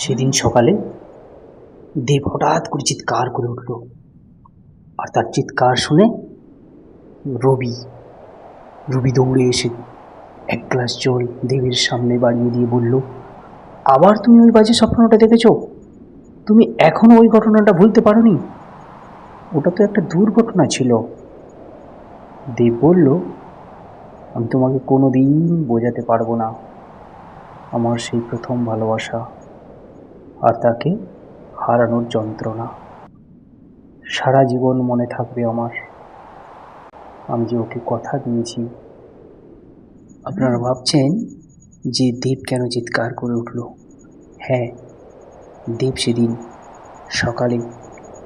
সেদিন সকালে দেব হঠাৎ করে চিৎকার করে উঠল আর তার চিৎকার শুনে রবি রবি দৌড়ে এসে এক গ্লাস জল দেবের সামনে বাড়িয়ে দিয়ে বলল, আবার তুমি ওই বাজে স্বপ্নটা দেখেছ? তুমি এখনও ওই ঘটনাটা ভুলতে পারোনি? ওটা তো একটা দুর্ঘটনা ছিল। দেব বলল, আমি তোমাকে কোনো দিন বোঝাতে পারব না। আমার সেই প্রথম ভালোবাসা। আর তাকে হারানোর যন্ত্রণা। সারা জীবন মনে থাকবে আমার। আমি যে ওকে কথা দিয়েছি। আপনারা ভাবছেন যে দেব কেন চিৎকার করে উঠল? হ্যাঁ দেব সেদিন সকালে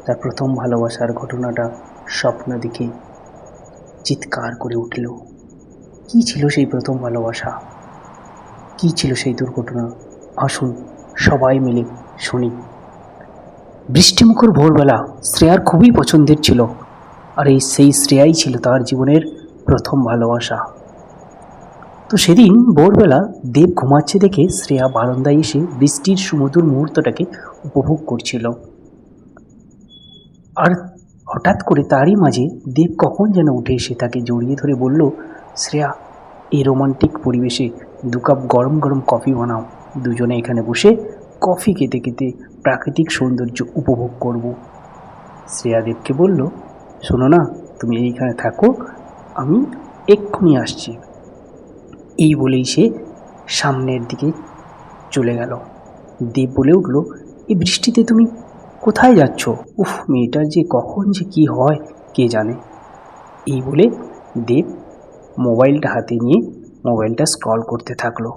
তার প্রথম ভালোবাসার ঘটনাটা স্বপ্ন দেখে চিৎকার করে উঠল। কি ছিল সেই প্রথম ভালোবাসা? কী ছিল সেই দুর্ঘটনা? আসুন সবাই মিলে শুনি। বৃষ্টিমুখর ভোরবেলা শ্রেয়ার খুবই পছন্দের ছিল, আর এই সেই শ্রেয়াই ছিল তার জীবনের প্রথম ভালোবাসা। তো সেদিন ভোরবেলা দেব ঘুমাচ্ছে দেখে শ্রেয়া বারান্দায় এসে বৃষ্টির সুমধুর মুহূর্তটাকে উপভোগ করছিল। আর হঠাৎ করে তারই মাঝে দেব কখন যেন উঠে এসে তাকে জড়িয়ে ধরে বলল, শ্রেয়া, এই রোমান্টিক পরিবেশে দু কাপ গরম গরম কফি বানাও, দুজনে এখানে বসে কফি খেতে খেতে প্রাকৃতিক সৌন্দর্য উপভোগ করব। শ্রেয়া দেবকে বলল, শোনো না, তুমি এইখানে থাকো, আমি এক্ষুনি আসছি। এই বলেই সে সামনের দিকে চলে গেল। দেব বলে উঠল, এই বৃষ্টিতে তুমি কোথায় যাচ্ছ? উফ, মেয়েটার যে কখন যে কি হয়, কে জানে? এই বলে দেব মোবাইলটা হাতে নিয়ে মোবাইলটা স্ক্রল করতে থাকল।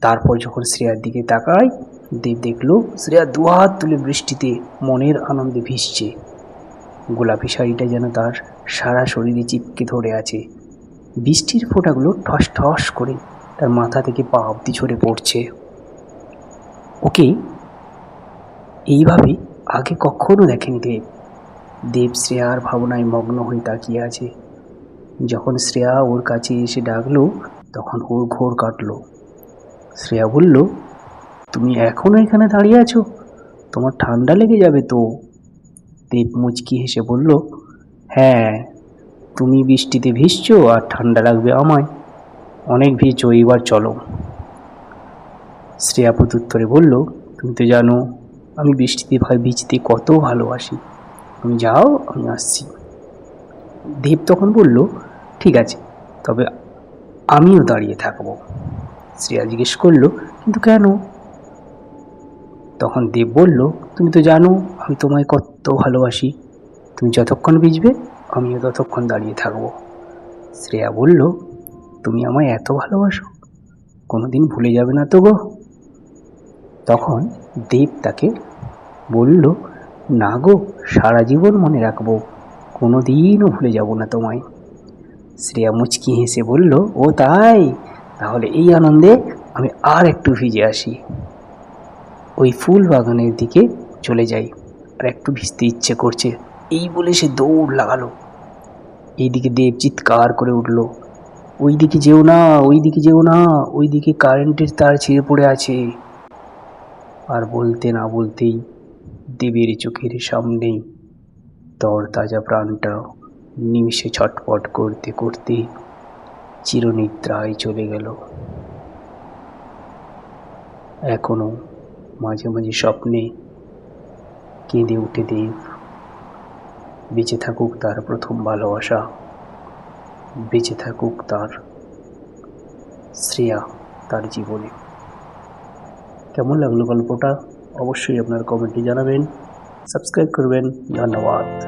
তারপর যখন শ্রেয়ার দিকে তাকায়, দেব দেখল, শ্রেয়া দুহাত তুলে বৃষ্টিতে মনের আনন্দে ভিজছে। গোলাপি শাড়িটা যেন তার সারা শরীরে চিপকে ধরে আছে। বৃষ্টির ফোঁটাগুলো ঠস ঠস করে তার মাথা থেকে পা অব্দি ঝরে পড়ছে। ওকে, এইভাবে আগে কখনো দেখেনি দেব। দেব শ্রেয়ার ভাবনায় মগ্ন হয়ে তাকিয়ে আছে। যখন শ্রেয়া ওর কাছে এসে ডাকলো, তখন ওর ঘোর কাটলো। শ্রেয়া বলল, তুমি এখনও এখানে দাঁড়িয়ে আছো? তোমার ঠান্ডা লেগে যাবে তো? দেব মুচকি হেসে বলল হ্যাঁ তুমি বৃষ্টিতে ভিজছো আর ঠান্ডা লাগবে আমায়। অনেক ভিজছো, এইবার চলো। শ্রেয়া প্রত্যুত্তরে বলল, তুমি তো জানো, আমি বৃষ্টিতে ভাই ভিজতে কত ভালোবাসি। তুমি যাও, আমি আসছি। দেব তখন বলল, ঠিক আছে, তবে আমিও দাঁড়িয়ে থাকব। শ্রেয়া জিজ্ঞেস করল, কিন্তু কেন? তখন দেব বলল, তুমি তো জানো, আমি তোমায় কত ভালোবাসি। তুমি যতক্ষণ ভিজবে, আমিও ততক্ষণ দাঁড়িয়ে থাকব। শ্রেয়া বলল, তুমি আমায় এত ভালোবাসো? কোনোদিন ভুলে যাবে না তো গো। তখন দেব তাকে বলল, না গো, সারা জীবন মনে রাখব কোনো দিনও ভুলে যাব না তোমায়। শ্রেয়া মুচকি হেসে বলল, ও তাই? তাহলে এই আনন্দে আমি আর একটু ভিজে আসি। ওই ফুল বাগানের দিকে চলে যাই আর একটু ভিজতে ইচ্ছে করছে। এই বলে সে দৌড় লাগালো। এইদিকে দেব চিৎকার করে উঠল ওই দিকে যেও না ওই দিকে যেও না ওই দিকে কারেন্টের তার ছিঁড়ে পড়ে আছে। আর বলতে না বলতেই দেবের চোখের সামনেই তর তাজা প্রাণটা নিমিষে ছটপট করতে করতে চিরনিদ্রায় চলে গেল। এখনও মাঝে মাঝে স্বপ্নে কেঁদে উঠে দেব। বেঁচে থাকুক তার প্রথম ভালোবাসা। বেঁচে থাকুক তার শ্রেয়া তার জীবনে। কেমন লাগল গল্পটা? অবশ্যই আপনার কমেন্টে জানাবেন। সাবস্ক্রাইব করবেন। ধন্যবাদ।